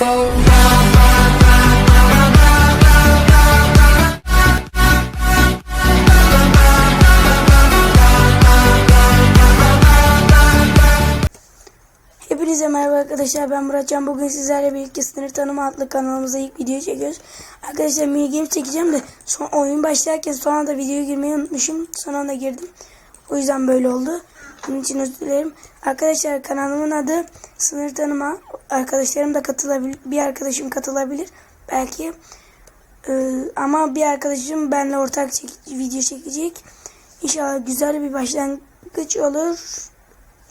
Hepinize merhaba arkadaşlar ben Muratcan bugün sizlerle birlikte sınır tanıma adlı kanalımıza ilk video çekiyoruz. Arkadaşlar mini game çekeceğim de son oyun başlarken son anda videoya girmeyi unutmuşum. Son anda girdim. O yüzden böyle oldu. Bunun için özür dilerim. Arkadaşlar kanalımın adı sınır tanıma. Arkadaşlarım da katılabilir. Bir arkadaşım katılabilir. Belki. Ee, ama bir arkadaşım benimle ortak çek- video çekecek. İnşallah güzel bir başlangıç olur.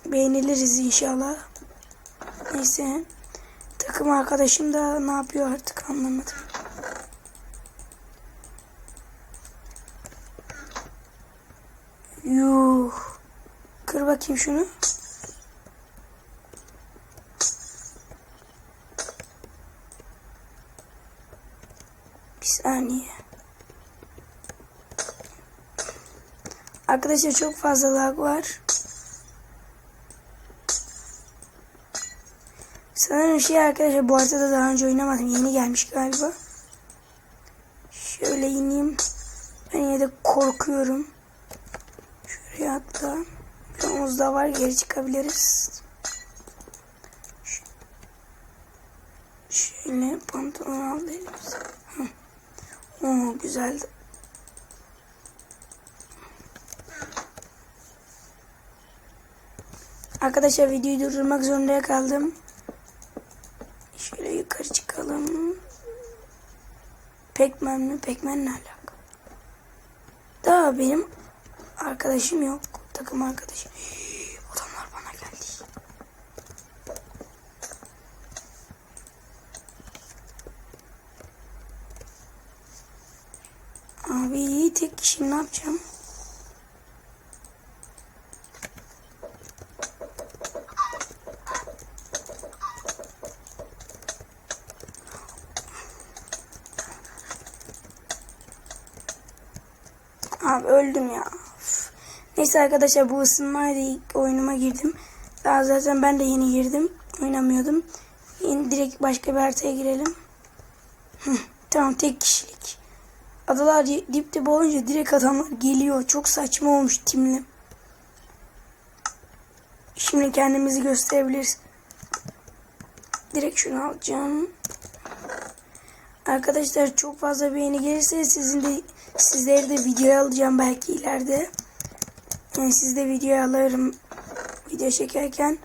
Beğeniliriz inşallah. Neyse. Takım arkadaşım da ne yapıyor artık anlamadım. Yuh. Kır bakayım şunu. Bir saniye. Arkadaşlar çok fazla lag var. Sanırım şey arkadaşlar bu haritada daha önce oynamadım. Yeni gelmiş galiba. Şöyle ineyim. Ben yine de korkuyorum. Omuz da var. Geri çıkabiliriz. Şöyle pantolon aldı elimize. Oo güzeldi. Arkadaşlar videoyu durdurmak zorunda kaldım. Şöyle yukarı çıkalım. Pekmen mi? Pekmen ne alaka? Daha benim arkadaşım yok. Takım arkadaşım. Adamlar bana geldi. Kişi ne yapacağım? Abi öldüm ya. Neyse arkadaşlar bu ısınmayla ilk oyunuma girdim. Daha zaten ben de yeni girdim. Oynamıyordum. Yeni direkt başka bir haritaya girelim. Hı, tamam tek kişilik. Adalar dip dip olunca direkt adamlar geliyor. Çok saçma olmuş timli. Şimdi kendimizi gösterebiliriz. Direkt şunu alacağım. Arkadaşlar çok fazla beğeni gelirse sizin de sizleri de videoya alacağım belki ileride. Yani siz de videoya alırım video çekerken.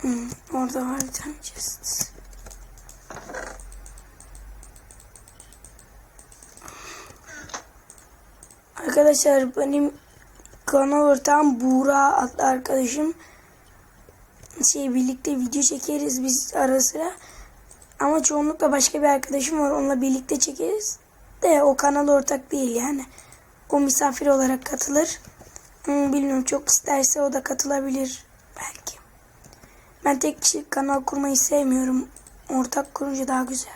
Hmm, orada var bir tane chest. Arkadaşlar benim kanal ortağım Buğra adlı arkadaşım şey birlikte video çekeriz biz ara sıra. Ama çoğunlukla başka bir arkadaşım var. Onunla birlikte çekeriz. De o kanal ortak değil yani. O misafir olarak katılır. Bilmiyorum çok isterse o da katılabilir belki. Ben tek kişi kanal kurmayı sevmiyorum. Ortak kurunca daha güzel.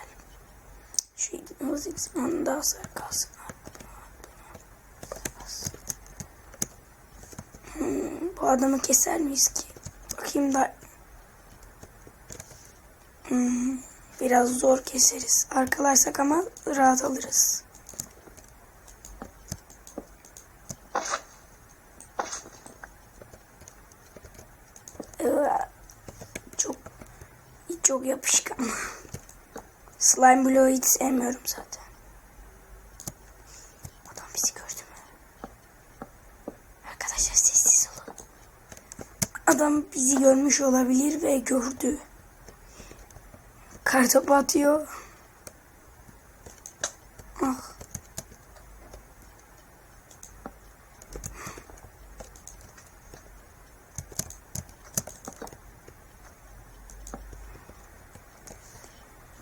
Şu hızlı kısmının daha sarı kalsın. Hmm, bu adamı keser miyiz ki? Bakayım da Hmm, biraz zor keseriz. Arkalarsak ama rahat alırız. Çok çok yapışkan. Slime bloğu hiç sevmiyorum zaten. Adam bizi gördü mü? Arkadaşlar sessiz olun. Adam bizi görmüş olabilir ve gördü. Kartopu atıyor. Ah.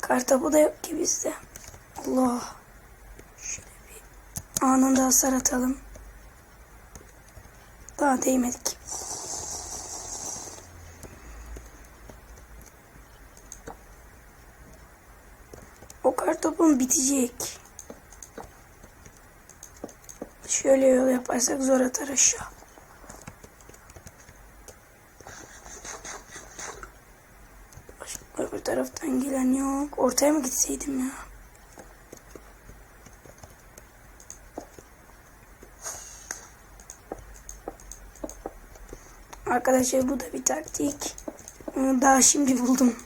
Kartopu da yok ki bizde. Allah. Şöyle bir anında hasar atalım. Daha değmedik. O kartopum bitecek. Şöyle yol yaparsak zor atar aşağı. Öbür taraftan gelen yok. Ortaya mı gitseydim ya? Arkadaşlar bu da bir taktik. Onu Daha şimdi buldum.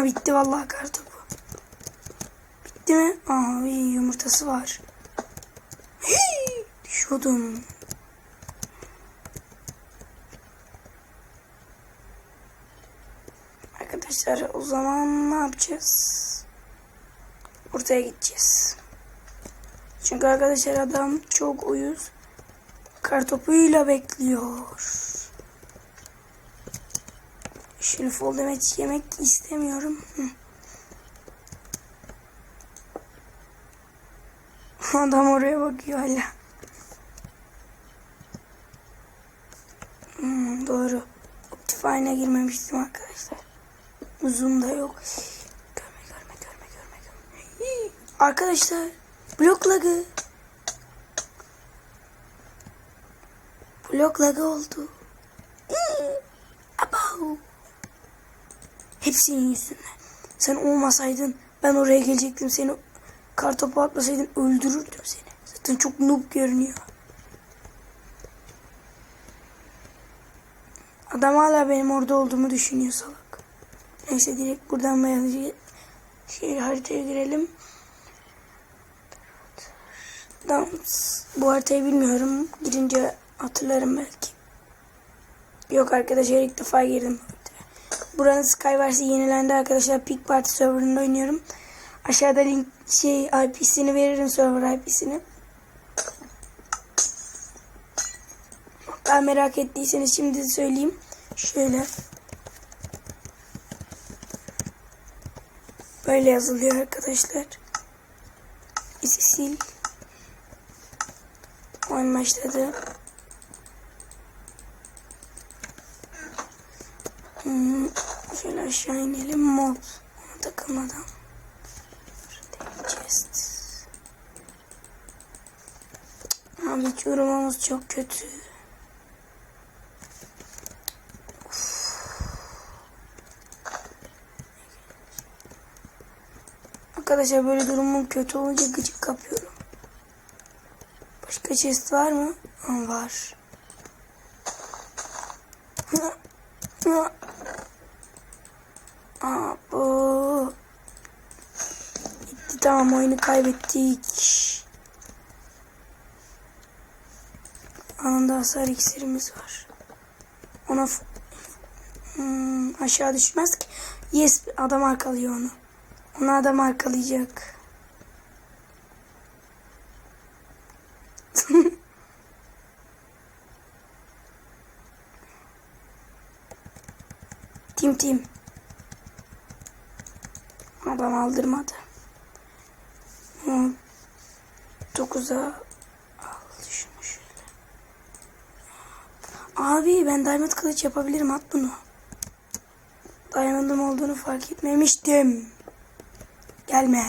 Aha bitti vallahi kartopu. Bitti mi? İyi, yumurtası var. Hii, düşüyordum. Arkadaşlar o zaman ne yapacağız? Ortaya gideceğiz. Çünkü arkadaşlar adam çok uyuz. Kartopuyla bekliyor. Full damage yemek istemiyorum. Adam oraya bakıyor hala. Hmm, doğru. Optifine'a girmemiştim arkadaşlar. Uzun da yok. Görme görme görme görme görme. Arkadaşlar blok lagı. Blok lagı oldu. Abav. Hepsinin yüzünden. Sen olmasaydın ben oraya gelecektim. Seni kartopu atmasaydın öldürürdüm seni. Zaten çok noob görünüyor. Adam hala benim orada olduğumu düşünüyor salak. Neyse direkt buradan beyazı şey haritaya girelim. Dans. Bu haritayı bilmiyorum. Girince hatırlarım belki. Yok arkadaşlar ilk defa girdim. Buranın Skyverse'i yenilendi arkadaşlar. Peak Party serverında oynuyorum. Aşağıda link şey IP'sini veririm server IP'sini. Ben merak ettiyseniz şimdi söyleyeyim. Şöyle. Böyle yazılıyor arkadaşlar. İsi sil. Oyun başladı. Hmm, şöyle aşağı inelim. Mod. Ona takılmadan. Abi hiç yorumumuz çok kötü. Arkadaşlar böyle durumum kötü olunca gıcık kapıyorum. Başka chest var mı? Ha, var. Aa, bu. Gitti oyunu kaybettik. Anında hasar iksirimiz var. Ona hmm, aşağı düşmez ki. Yes adam arkalıyor onu. Onu adam arkalayacak. tim tim. Adam aldırmadı. Hı, Dokuza al şunu şöyle. Abi ben diamond kılıç yapabilirim at bunu. Diamond'ım olduğunu fark etmemiştim. Gelme.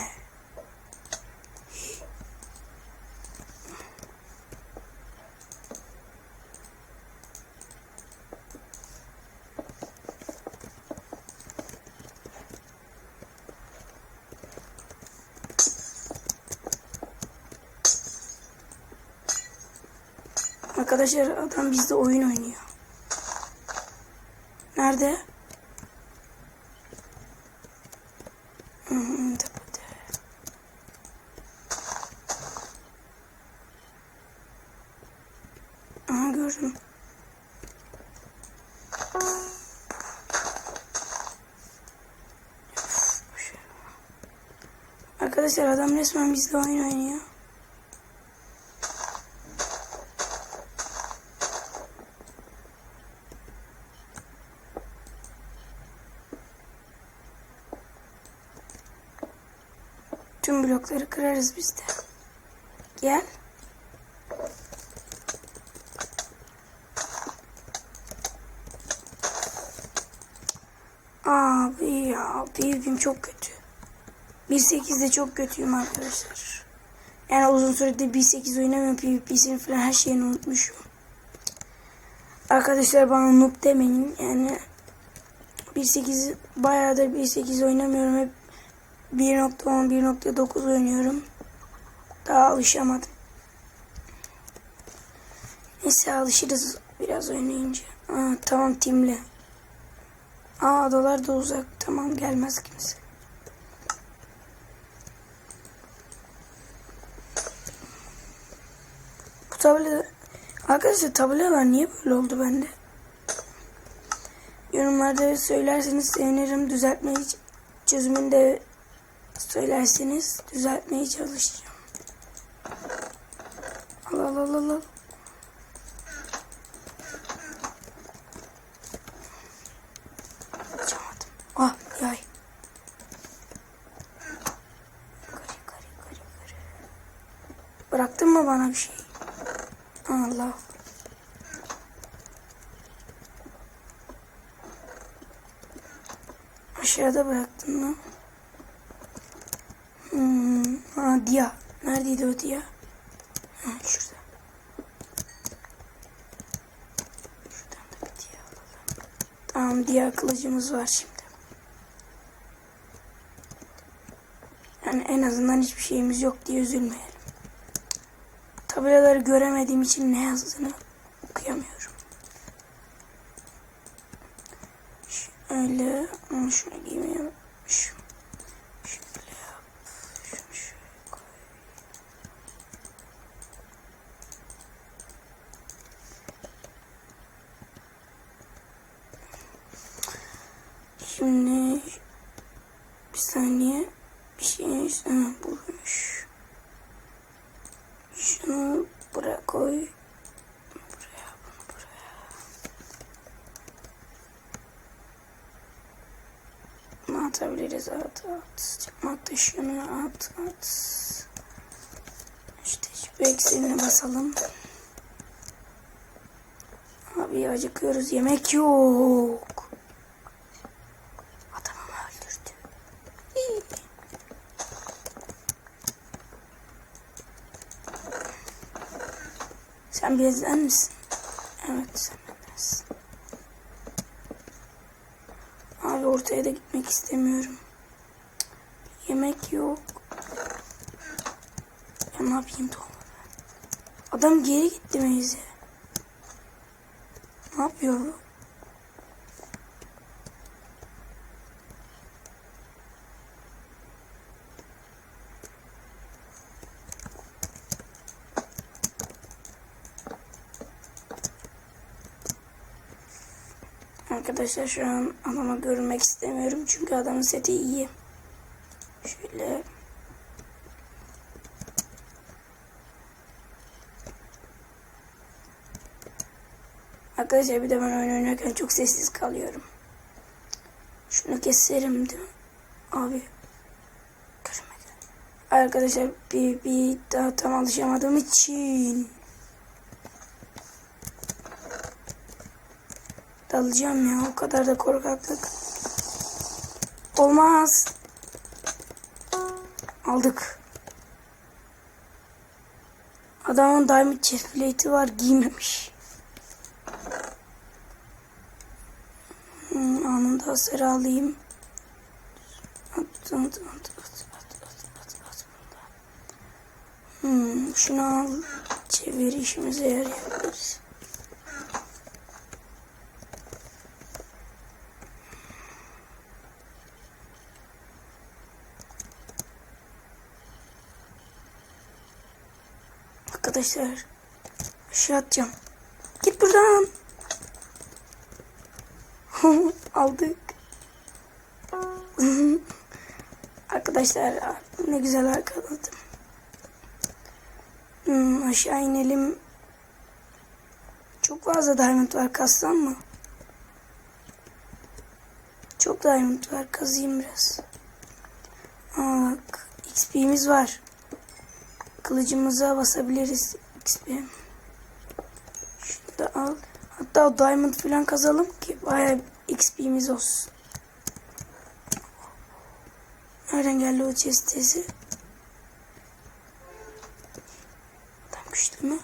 Arkadaşlar adam bizde oyun oynuyor. Nerede? Hı, tepede. Aha gördüm. Arkadaşlar adam resmen bizde oyun oynuyor. Tüm blokları kırarız biz de. Gel. Abi ya PvP'm çok kötü. 1.8'de çok kötüyüm arkadaşlar. Yani uzun süredir 1.8 oynamıyorum. PvP'sini falan her şeyini unutmuşum. Arkadaşlar bana noob demeyin. Yani 1.8 bayağıdır 1.8 oynamıyorum. Hep 1.10 1.9 oynuyorum. Daha alışamadım. Neyse alışırız biraz oynayınca. Aa, tamam timle. Aa adalar da uzak. Tamam gelmez kimse. Bu tabela Arkadaşlar tabelalar niye böyle oldu bende? Yorumlarda söylerseniz sevinirim. Düzeltmeyi çözümünü de söylerseniz düzeltmeye çalışacağım. Al al al al. al. Açamadım. Ah yay. Yukarı yukarı yukarı yukarı. Bıraktın mı bana bir şey? Allah. Aşağıda bıraktın mı? Hmm. Ha Dia. Neredeydi o Dia? Ha şurada. Şuradan da bir Dia alalım. Tamam Dia kılıcımız var şimdi. Yani en azından hiçbir şeyimiz yok diye üzülmeyelim. Tabelaları göremediğim için ne yazdığını okuyamıyorum. Şöyle ama şunu giymeyeyim. Şu, şöyle yap. Şunu şöyle koy. Şimdi bir saniye bir şey ha, bulmuş. Şunu buraya koy. Buraya, bunu buraya. Bunu atabiliriz. At, at. Çıkmak da şunu at, at. İşte şu eksenine basalım. Abi acıkıyoruz. Yemek yok. Adamımı öldürdü. İyi. Sen bizden misin? Evet sen Abi ortaya da gitmek istemiyorum. Yemek yok. Ya ne yapayım Tom? Adam geri gitti Meyze. Ne yapıyor? Arkadaşlar şu an adama görünmek istemiyorum çünkü adamın seti iyi. Şöyle Arkadaşlar bir de ben oyun oynarken çok sessiz kalıyorum. Şunu keserim değil? Abi. Arkadaşlar bir, bir daha tam alışamadığım için. Dalacağım ya o kadar da korkaklık. Olmaz. Aldık. Adamın diamond chest plate'i var giymemiş. Hmm, anında hasar alayım. Hmm, şunu al. Çevir işimize yarayabiliriz. Arkadaşlar aşağı atacağım. Git buradan. Aldık. Arkadaşlar ne güzel arkaladım. Hmm, aşağı inelim. Çok fazla diamond var. Kassam mı? Çok diamond var. Kazayım biraz. Aa, bak. XP'miz var. Kılıcımıza basabiliriz XP. Şunu da al. Hatta diamond falan kazalım ki bayağı XP'miz olsun. Nereden geldi o chestesi? yokmuş değil mi?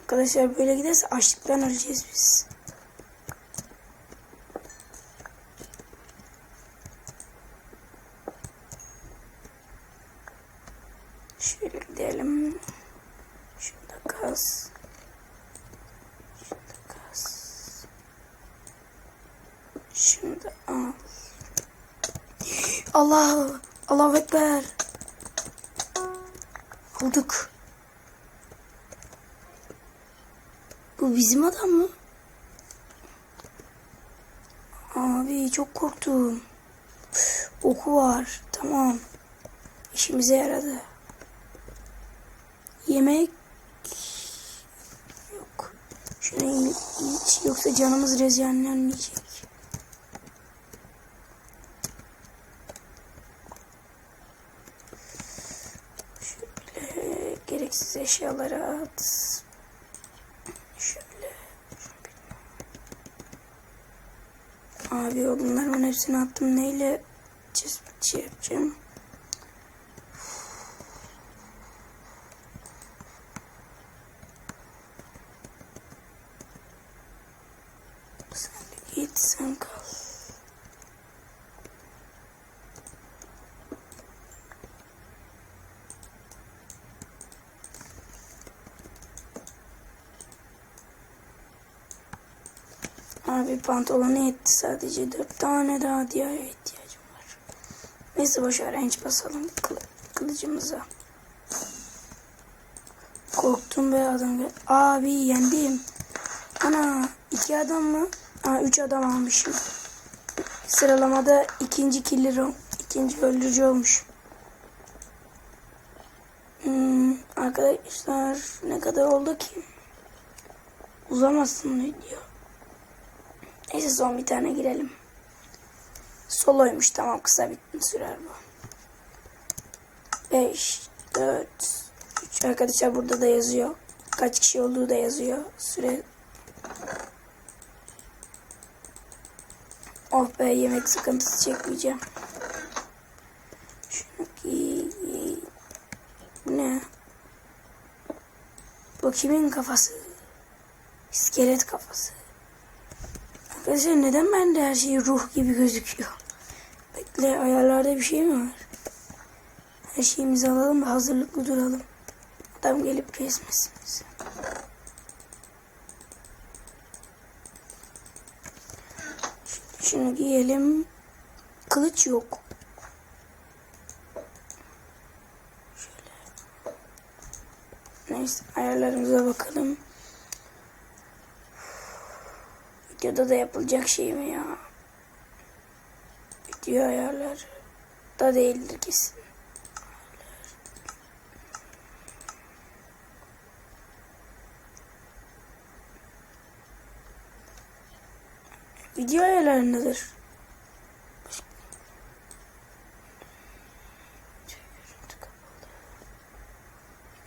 Arkadaşlar böyle giderse açlıktan öleceğiz biz. Şöyle gidelim. Gaz. Şurada gaz. Şimdi al. Allah! Allahu Ekber. Aldık. Bu bizim adam mı? Abi çok korktum. Oku var. Tamam. İşimize yaradı. Yemek yok. Şunu hiç yoksa canımız rezyanlanmayacak. Şöyle gereksiz eşyaları at. Şöyle. Abi bunların hepsini attım. Neyle şey yapacağım? Sen de git sen kal. Abi pantolonu yetti sadece dört tane daha diye ihtiyacım var. Neyse boşver enç basalım kılı, kılıcımıza. Korktum be adam. Abi yendim. Ana iki adam mı? Aa üç adam almışım. Sıralamada ikinci killer ol- ikinci öldürücü olmuş. Hmm, arkadaşlar ne kadar oldu ki? Uzamasın video. Neyse son bir tane girelim. Soloymuş tamam kısa bir sürer bu. 5, 4, 3 arkadaşlar burada da yazıyor. Kaç kişi olduğu da yazıyor. Süre. Oh be yemek sıkıntısı çekmeyeceğim. Şunu. Bu ne? Bu kimin kafası? İskelet kafası. Arkadaşlar neden bende her şey ruh gibi gözüküyor? Bekle ayarlarda bir şey mi var? Her şeyimizi alalım da hazırlıklı duralım. Adam gelip kesmesin bizi. Şunu giyelim. Kılıç yok. Şöyle. Neyse ayarlarımıza bakalım. Videoda da yapılacak şey mi ya? Video ayarlar da değildir kesin. Video ayarlarındadır.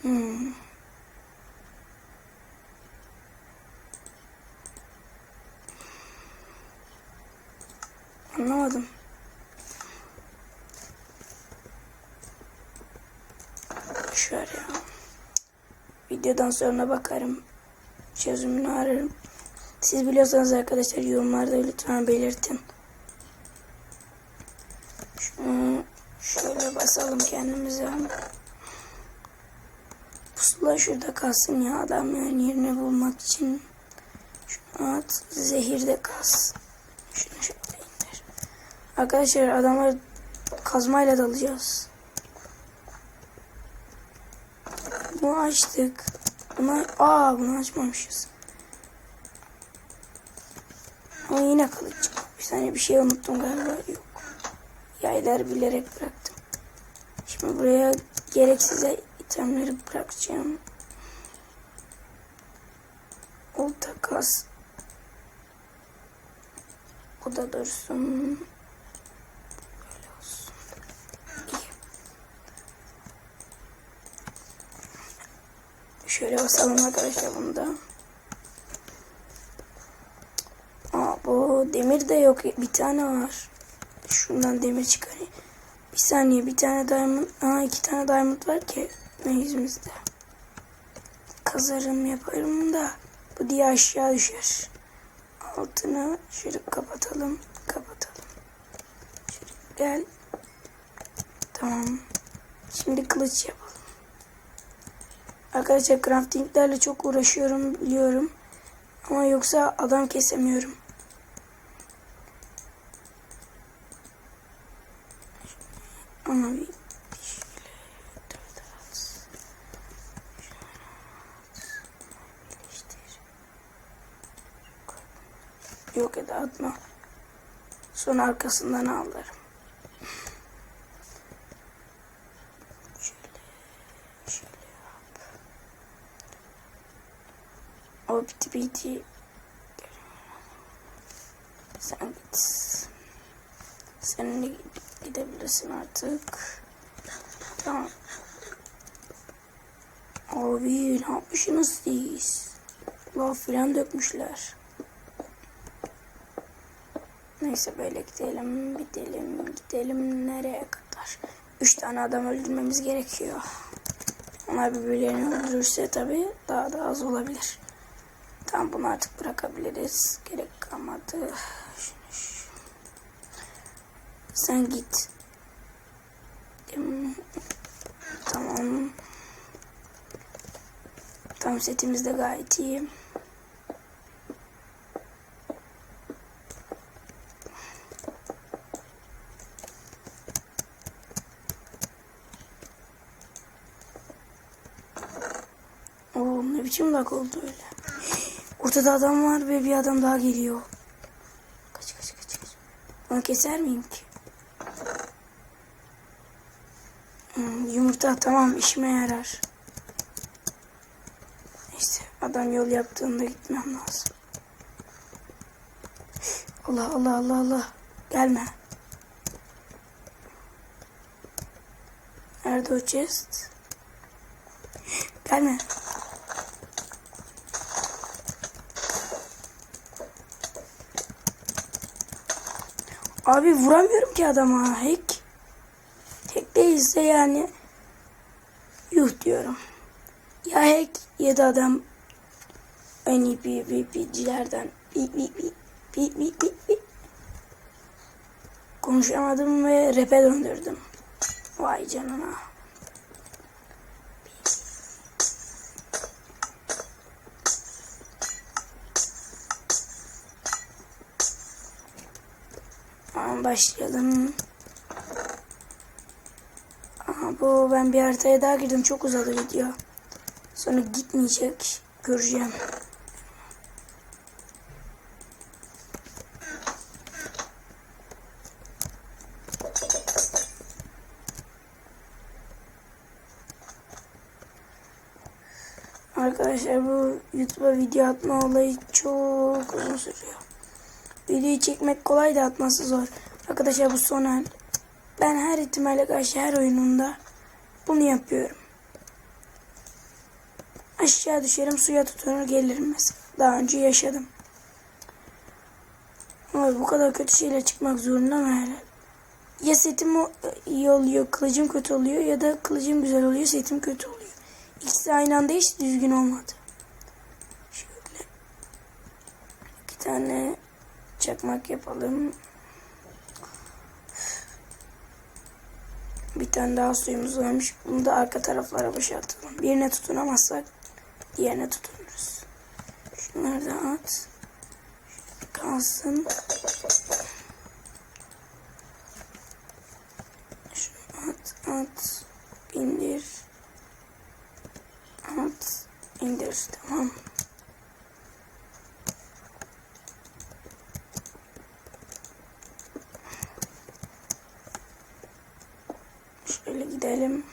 Hmm. Anlamadım. Şöyle. Videodan sonra bakarım. Çözümünü ararım. Siz biliyorsanız arkadaşlar yorumlarda lütfen belirtin. Şunu şöyle basalım kendimize. Pusula şurada kalsın ya adamların yerini bulmak için. Şunu at. Zehir de kalsın. Şunu şöyle. Arkadaşlar adamlar kazmayla dalacağız. Bunu açtık. Bunu, aa bunu açmamışız. Ama yine kılıç. Bir saniye bir şey unuttum galiba. Yok. Yayları bilerek bıraktım. Şimdi buraya gereksiz itemleri bırakacağım. Olta kas. O da dursun. Böyle olsun. İyi. Şöyle basalım arkadaşlar bunu da. Aa, bu demir de yok. Bir tane var. Şundan demir çıkarayım. Bir saniye bir tane diamond. Aa iki tane diamond var ki. Ne yüzümüzde. Kazarım yaparım da. Bu diye aşağı düşer. Altını şöyle kapatalım. Kapatalım. Şöyle gel. Tamam. Şimdi kılıç yapalım. Arkadaşlar craftinglerle çok uğraşıyorum biliyorum. Ama yoksa adam kesemiyorum. Ama bir. Yok et atma. Sonra arkasından ağlarım. Şöyle, şöyle yap. O biti. Sen git. Sen de gidebilirsin artık. Tamam. Abi ne yapmışsınız siz? Lav filan dökmüşler. Neyse böyle gidelim, gidelim, gidelim nereye kadar? Üç tane adam öldürmemiz gerekiyor. Onlar birbirlerini öldürürse tabii daha da az olabilir. Tamam bunu artık bırakabiliriz. Gerek kalmadı. Şunu şu- Sen git. Tamam. Tam setimiz de gayet iyi. Oo ne biçim lag oldu öyle. Ortada adam var ve bir adam daha geliyor. Kaç kaç kaç kaç. Onu keser miyim ki? Hmm, yumurta tamam işime yarar. Neyse adam yol yaptığında gitmem lazım. Allah Allah Allah Allah. Gelme. Nerede o chest? Gelme. Abi vuramıyorum ki adama. Hack. Hack değilse yani yuh diyorum. Ya hack ya da adam en iyi pi. Konuşamadım ve rap'e döndürdüm. Vay canına. Tamam başlayalım. Aha, bu ben bir haritaya daha girdim. Çok uzadı video. Sonra gitmeyecek. Göreceğim. Arkadaşlar bu YouTube'a video atma olayı çok uzun sürüyor. Videoyu çekmek kolay da atması zor. Arkadaşlar bu son hal. Ben her ihtimale karşı her oyununda bunu yapıyorum. Aşağı düşerim suya tutunur gelirim mesela. Daha önce yaşadım. Ama bu kadar kötü şeyle çıkmak zorunda mı herhalde? Ya setim iyi oluyor, kılıcım kötü oluyor ya da kılıcım güzel oluyor, setim kötü oluyor. İkisi aynı anda hiç düzgün olmadı. Şöyle iki tane çakmak yapalım. Bir tane daha suyumuz varmış. Bunu da arka taraflara boşaltalım. Birine tutunamazsak diğerine tutunuruz. Şunları da at. Kalsın. Şunu at, at. indir. At, indir. Tamam. Şöyle gidelim.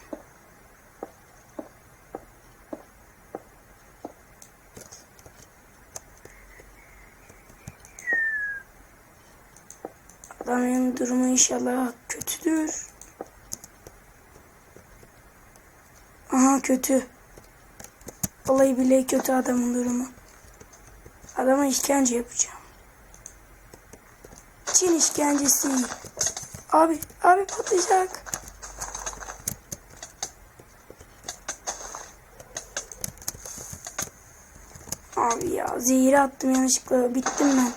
Adamın durumu inşallah kötüdür. Aha kötü. Vallahi bile kötü adamın durumu. Adama işkence yapacağım. Çin işkencesi. Abi, abi patlayacak. Abi ya zehiri attım yanlışlıkla. Bittim ben.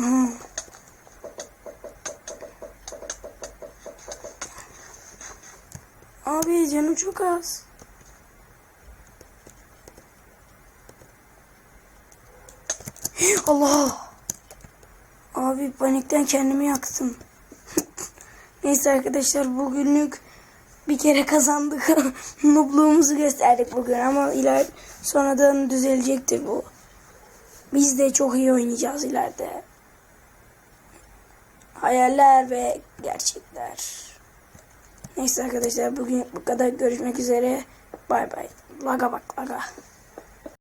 Aha. Abi canım çok az. Allah. Abi panikten kendimi yaktım. Neyse arkadaşlar bugünlük bir kere kazandık. Nubluğumuzu gösterdik bugün ama iler sonradan düzelecektir bu. Biz de çok iyi oynayacağız ileride. Hayaller ve gerçekler. Neyse arkadaşlar bugün bu kadar görüşmek üzere. Bay bay. Laga bak laga.